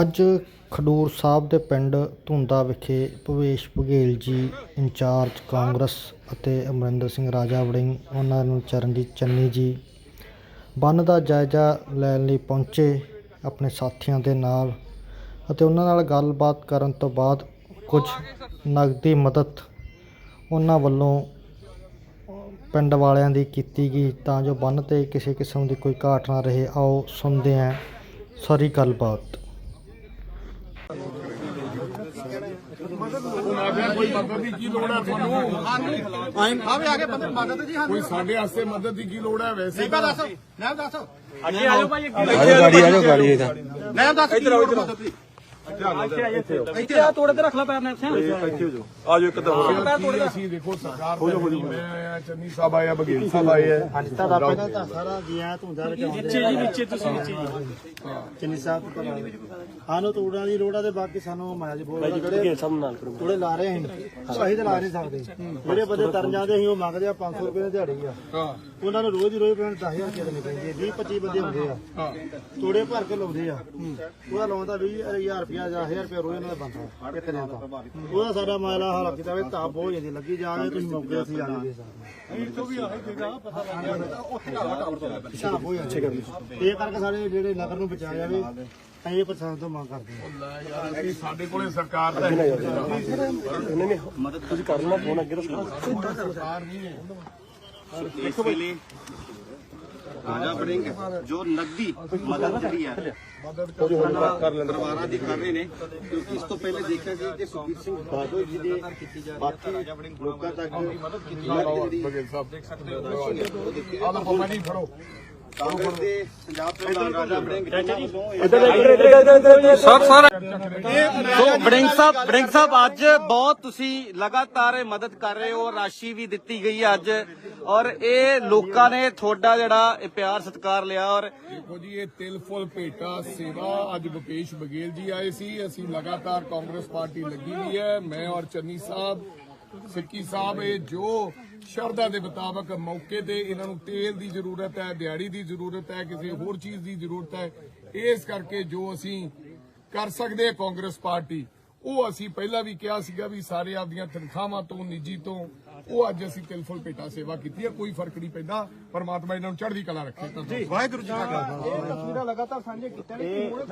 ਅੱਜ ਖਡੂਰ ਸਾਹਿਬ ਦੇ ਪਿੰਡ ਧੁੰਦਾ ਵਿਖੇ ਭਵੇਸ਼ ਬਘੇਲ ਜੀ ਇੰਚਾਰਜ ਕਾਂਗਰਸ ਅਤੇ ਅਮਰਿੰਦਰ ਸਿੰਘ ਰਾਜਾ ਵੜਿੰਗ, ਉਹਨਾਂ ਨੂੰ ਚਰਨਜੀਤ ਚੰਨੀ ਜੀ। ਬੰਨ ਦਾ ਜਾਇਜ਼ਾ ਲੈਣ ਲਈ ਪਹੁੰਚੇ ਆਪਣੇ ਸਾਥੀਆਂ ਦੇ ਨਾਲ ਅਤੇ ਉਹਨਾਂ ਨਾਲ ਗੱਲਬਾਤ ਕਰਨ ਤੋਂ ਬਾਅਦ ਕੁਝ ਨਗਦੀ ਮਦਦ ਉਹਨਾਂ ਵੱਲੋਂ ਪਿੰਡ ਵਾਲਿਆਂ ਦੀ ਕੀਤੀ ਗਈ ਤਾਂ ਜੋ ਬੰਨ ਤੇ ਕਿਸੇ ਕਿਸਮ ਦੀ ਕੋਈ ਘਾਟ ਨਾ ਰਹੇ। ਆਓ ਸੁਣਦੇ ਹਾਂ ਸਾਰੀ ਗੱਲਬਾਤ। ਕੋਈ ਮਦਦ ਦੀ ਕੀ ਲੋੜ ਹੈ ਤੁਹਾਨੂੰ ਆ ਵੀ ਆ ਕੇ ਬੰਦੇ ਮਦਦ ਜੀ ਹਾਂ ਕੋਈ ਸਾਡੇ ਵਾਸਤੇ ਮਦਦ ਦੀ ਕੀ ਲੋੜ ਹੈ ਵੈਸੇ ਬਾ ਦੱਸੋ ਨਾ ਦੱਸ ਅੱਗੇ ਆਜੋ ਭਾਈ ਆਜੋ ਗਾੜੀ ਆਜੋ ਗਾੜੀ ਇਹਦਾ ਨਾ ਦੱਸ ਇੱਧਰ ਆਓ। ਮਦਦ ਦੀ? ਇੱਥੇ ਆ ਤੋੜੇ ਤੇ ਰੱਖ ਲੈ ਪੈਰ ਨੇ ਇੱਥੇ ਆਜੋ ਇੱਕ ਤਾਂ ਕੀ ਅਸੀਂ ਦੇਖੋ ਸਰਕਾਰ ਤਾਂ ਮੈਂ ਆਇਆ ਚੰਨੀ ਸਾਹਿਬ ਆਇਆ ਬਗੇਲ ਸਾਹਿਬ ਆਏ ਹੈ ਹਾਂਜੀ ਤੁਹਾਡਾ ਪਹਿਲਾਂ ਤਾਂ ਸਾਰਾ ਜੀਆਂ ਧੁੰਦਾ ਵਿੱਚ ਨੀਚੇ ਜੀ ਨੀਚੇ ਤੁਸੀਂ ਨੀਚੇ ਜੀ। ਚੰਨੀ ਸਾਹਿਬ ਤੋਂ ਸਾਨੂੰ ਤੂੜਾਂ ਦੀ ਲੋੜ ਆ ਤੇ ਬਾਕੀ ਸਾਨੂੰ ਮਾਜ ਬੋਲ ਜਿਹੜੇ ਸਭ ਨਾਲ ਕਰੋ। ਤੂੜੇ ਲਾ ਰਹੇ ਅਸੀਂ ਅਸੀਂ ਤਾਂ ਲਾ ਨਹੀਂ ਸਕਦੇ। ਜਿਹੜੇ ਬੰਦੇ ਤਰਨ ਜਾਂਦੇ ਅਸੀਂ ਉਹ ਮੰਗਦੇ ਆ 500 ਰੁਪਏ ਦੀ ਦਿਹਾੜੀ ਆ। ਹਾਂ। ਉਹਨਾਂ ਨੂੰ ਰੋਜ਼ ਹੀ ਰੋਜ਼ ਪੈਣ 10000 ਰੁਪਏ ਦੇਣੀ ਪੈਂਦੀ ਹੈ 20 25 ਬੰਦੇ ਹੁੰਦੇ ਆ। ਹਾਂ। ਤੂੜੇ ਭਰ ਕੇ ਲਾਉਂਦੇ ਆ। ਉਹਦਾ ਲਾਉਂਦਾ 20000 ਰੁਪਿਆ ਜਾਂ 1000 ਰੁਪਏ ਰੋਜ਼ ਉਹਨਾਂ ਦਾ ਬੰਦਾ ਇੱਕ ਦਿਨ ਦਾ। ਉਹਦਾ ਸਾਡਾ ਮਾਇਲਾ ਹਾਲ ਕੀਤਾ ਵੀ ਤਾਂ ਬਹੁਤ ਜਾਂਦੀ ਲੱਗੀ ਜਾਵੇ ਤੁਸੀਂ ਮੌਕੇ ਅਸੀਂ ਆ ਜਾਈਏ ਹਿਸਾਬ ਹੋ ਜਾਂਦਾ ਇਹ ਕਰਕੇ ਸਾਡੇ ਜਿਹੜੇ ਨਗਰ ਨੂੰ ਬਚਾਇਆ ਜਾਵੇ ਇਹ ਪ੍ਰਸ਼ਾਸਨ ਤੋਂ ਮੰਗ ਕਰਦੇ ਹਾਂ। ਲੈ ਯਾਰ ਅਸੀਂ ਸਾਡੇ ਕੋਲੇ ਸਰਕਾਰ ਤਾਂ ਹੈ ਮਦਦ ਤੁਸੀਂ ਕਰ ਲਓ ਫੋਨ ਅੱਗੇ ਰੱਖੋ। ਸਰਕਾਰ ਨਹੀਂ ਹੈ। ਇਸ ਵੇਲੇ ਰਾਜਾ ਬੜਿੰਗ ਜੋ ਨਗਦੀ ਮਦਦ ਜਿਹੜੀ ਹੈ ਪਰਿਵਾਰਾਂ ਦੀ ਕਰ ਰਹੇ ਨੇ। ਕਿਉਂਕਿ ਇਸ ਤੋਂ ਪਹਿਲੇ ਦੇਖਿਆ ਗਿਆ ਕਿ ਸੁਖਬੀਰ ਸਿੰਘ ਬਾਦਲ ਜੀ ਦੇ ਬਾਕੀ ਲੋਕਾਂ ਤੱਕ ਬਗੇਲ ਸਾਹਿਬ ਦੇਖ ਸਕਦੇ ਹੋ। ਆਹ ਲਓ ਨਹੀਂ ਫੜੋ। ਕਾਂਗਰਸ ਦੇ ਪੰਜਾਬ ਪ੍ਰਧਾਨ ਰਾਜਾ ਬੜਿੰਗ ਸੋ ਬੜਿੰਗ ਸਾਹਿਬ ਬੜਿੰਗ ਸਾਹਿਬ ਅੱਜ ਬਹੁਤ ਤੁਸੀਂ ਲਗਾਤਾਰ ਮਦਦ ਕਰ ਰਹੇ ਹੋ ਰਾਸ਼ੀ ਵੀ ਦਿੱਤੀ ਗਈ ਹੈ ਅੱਜ ਔਰ ਇਹ ਲੋਕਾਂ ਨੇ ਤੁਹਾਡਾ ਜਿਹੜਾ ਇਹ ਪਿਆਰ ਸਤਿਕਾਰ ਲਿਆ ਔਰ ਦੇਖੋ ਜੀ ਇਹ ਤਿਲ ਫੁੱਲ ਭੇਟਾ ਸੇਵਾ ਅੱਜ ਭੁਪੇਸ਼ ਬਗੇਲ ਜੀ ਆਏ ਸੀ ਅਸੀਂ ਲਗਾਤਾਰ ਕਾਂਗਰਸ ਪਾਰਟੀ ਲੱਗੀ ਹੋਈ ਹੈ ਮੈਂ ਔਰ ਚੰਨੀ ਸਾਹਿਬ ਸਿੱਕੀ ਸਾਹਿਬ ਇਹ ਜੋ ਸ਼ਰਧਾ ਦੇ ਮੁਤਾਬਕ ਮੌਕੇ ਤੇ ਇਹਨਾਂ ਨੂੰ ਤੇਲ ਦੀ ਜ਼ਰੂਰਤ ਹੈ ਦਿਹਾੜੀ ਦੀ ਜ਼ਰੂਰਤ ਹੈ ਕਿਸੇ ਹੋਰ ਚੀਜ਼ ਦੀ ਜ਼ਰੂਰਤ ਹੈ ਇਸ ਕਰਕੇ ਜੋ ਅਸੀਂ ਕਰ ਸਕਦੇ ਹਾਂ ਕਾਂਗਰਸ ਪਾਰਟੀ ਉਹ ਅਸੀਂ ਪਹਿਲਾਂ ਵੀ ਕਿਹਾ ਸੀਗਾ ਵੀ ਸਾਰੇ ਆਪਦੀਆਂ ਤਨਖਾਹਾਂ ਤੋਂ ਨਿੱਜੀ ਤੋਂ ਉਹ ਅੱਜ ਅਸੀਂ ਤਿਲ ਫੁੱਲ ਭੇਟਾ ਸੇਵਾ ਕੀਤੀ ਹੈ ਕੋਈ ਫ਼ਰਕ ਨਹੀਂ ਪੈਂਦਾ ਪਰਮਾਤਮਾ ਇਹਨਾਂ ਨੂੰ ਚੜ੍ਹਦੀ ਕਲਾ ਰੱਖੇ ਧੰਨਵਾਦ। ਵਾਹਿਗੁਰੂ ਜੀ ਕਾ ਖਾਲਸਾ ਇਹ ਤਸਵੀਰਾਂ ਲਗਾਤਾਰ ਸਾਂਝੇ ਕੀਤੇ ਨੇ ਕਿ ਮੂਹਰੇ